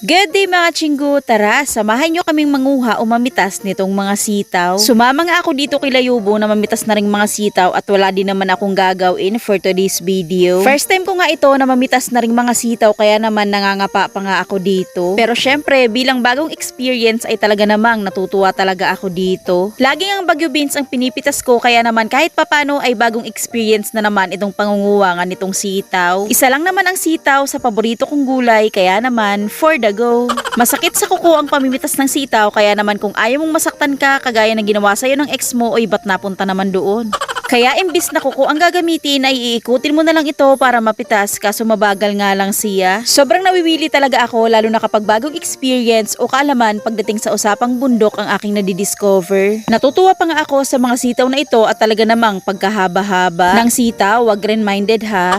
Good day mga chinggo, tara, samahan nyo kaming manguha o mamitas nitong mga sitaw. Sumama nga ako dito kay Layubo na mamitas na rin mga sitaw at wala din naman akong gagawin for today's video. First time ko nga ito na mamitas na rin mga sitaw kaya naman nangangapa pa nga ako dito. Pero syempre, bilang bagong experience ay talaga namang natutuwa talaga ako dito. Laging ang Bagyo Beans ang pinipitas ko kaya naman kahit papano ay bagong experience na naman itong pangunguwangan nitong sitaw. Isa lang naman ang sitaw sa paborito kong gulay kaya naman for the go. Masakit sa kuko ang pamimitas ng sitaw kaya naman kung ayaw mong masaktan ka kagaya ng ginawa sa'yo ng ex mo o iba't napunta naman doon. Kaya imbis na kuko ang gagamitin ay iikutin mo na lang ito para mapitas kaso mabagal nga lang siya. Sobrang nawiwili talaga ako lalo na kapag bagong experience o kaalaman pagdating sa usapang bundok ang aking nadidiscover. Natutuwa pa nga ako sa mga sitaw na ito at talaga namang pagkahaba-haba ng sitaw, wag rin-minded ha.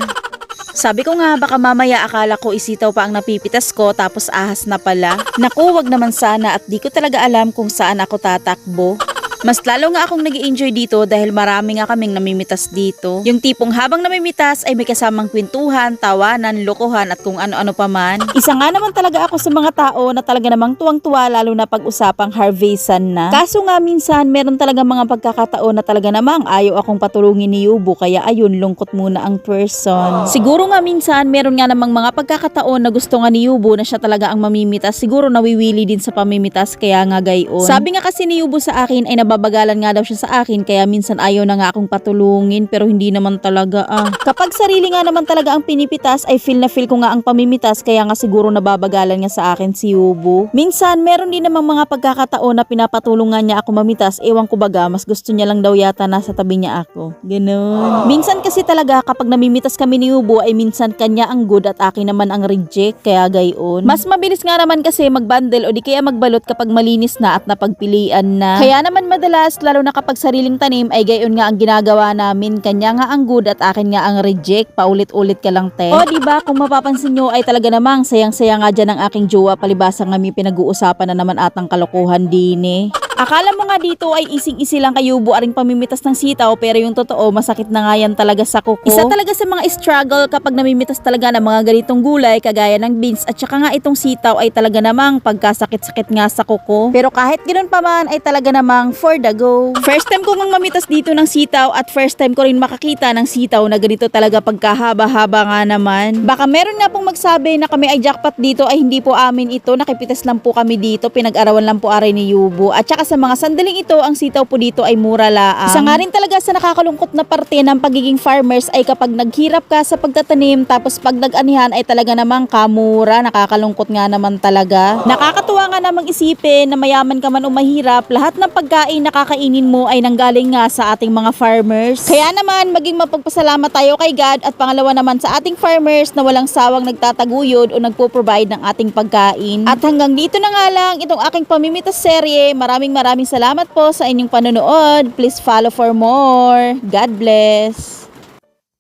Sabi ko nga baka mamaya akala ko isitaw pa ang napipitas ko tapos ahas na pala. Naku, wag naman sana at di ko talaga alam kung saan ako tatakbo. Mas lalo nga akong nag enjoy dito dahil marami nga kaming namimitas dito. Yung tipong habang namimitas ay may kasamang kwentuhan, tawanan, lokohan at kung ano-ano pa man. Isa nga naman talaga ako sa mga tao na talaga namang tuwang-tuwa lalo na pag usapang harvestan na. Kaso nga minsan meron talaga mga pagkakataon na talaga namang ayaw akong patulungin ni Yubo kaya ayun lungkot muna ang person. Siguro nga minsan meron nga namang mga pagkakataon na gusto nga ni Yubo na siya talaga ang mamimitas. Siguro nawiwili din sa pamimitas kaya nga gayon. Sabi nga kasi ni Yubo sa akin ay nababagalan nga daw siya sa akin kaya minsan ayaw na nga akong patulungin pero hindi naman talaga ah. Kapag sarili nga naman talaga ang pinipitas ay feel na feel ko nga ang pamimitas kaya nga siguro nababagalan nga sa akin si Yubo. Minsan meron din namang mga pagkakataon na pinapatulong nga niya ako mamitas ewan ko baga mas gusto niya lang daw yata nasa tabi niya ako. Ganun. Minsan kasi talaga kapag namimitas kami ni Yubo ay minsan kanya ang good at akin naman ang reject kaya gayon. Mas mabilis nga naman kasi magbundle o di kaya magbalot kapag malinis na at napagpilian na. Kaya naman madalas lalo na kapag sariling tanim ay gayon nga ang ginagawa namin. Kanya nga ang good at akin nga ang reject. Paulit-ulit ka lang te. O di ba kung mapapansin nyo ay talaga namang sayang-saya nga dyan ang aking jowa palibasa nga may pinag-uusapan na naman atang kalokohan din eh. Akala mo nga dito ay ising-isi lang kayo buaring pamimitas ng sitaw pero yung totoo masakit na nga yan talaga sa kuko. Isa talaga sa mga struggle kapag namimitas talaga ng mga ganitong gulay kagaya ng beans at saka nga itong sitaw ay talaga namang pagkasakit-sakit nga sa kuko. Pero kahit ganoon pa man ay talaga namang for the go. First time ko ngang mamitas dito ng sitaw at first time ko rin makakita ng sitaw na ganito talaga pagkahaba-haba nga naman. Baka meron nga pong magsabi na kami ay jackpot dito ay hindi po amin ito. Nakipitas lang po kami dito. Pinag-arawan lang po aray ni Yubo. At saka sa mga sandaling ito, ang sitaw po dito ay mura laang. Isa nga rin talaga sa nakakalungkot na parte ng pagiging farmers ay kapag naghirap ka sa pagtatanim tapos pag nag-anihan ay talaga namang kamura. Nakakalungkot nga naman talaga. Nakakatuwa nga namang isipin na mayaman ka man o mahirap, lahat ng pagkain na kakainin mo ay nanggaling nga sa ating mga farmers. Kaya naman, maging mapagpasalamat tayo kay God at pangalawa naman sa ating farmers na walang sawang nagtataguyod o nagpo-provide ng ating pagkain. At hanggang dito na nga lang itong aking pamimitas serye. Maraming maraming salamat po sa inyong panonood. Please follow for more. God bless.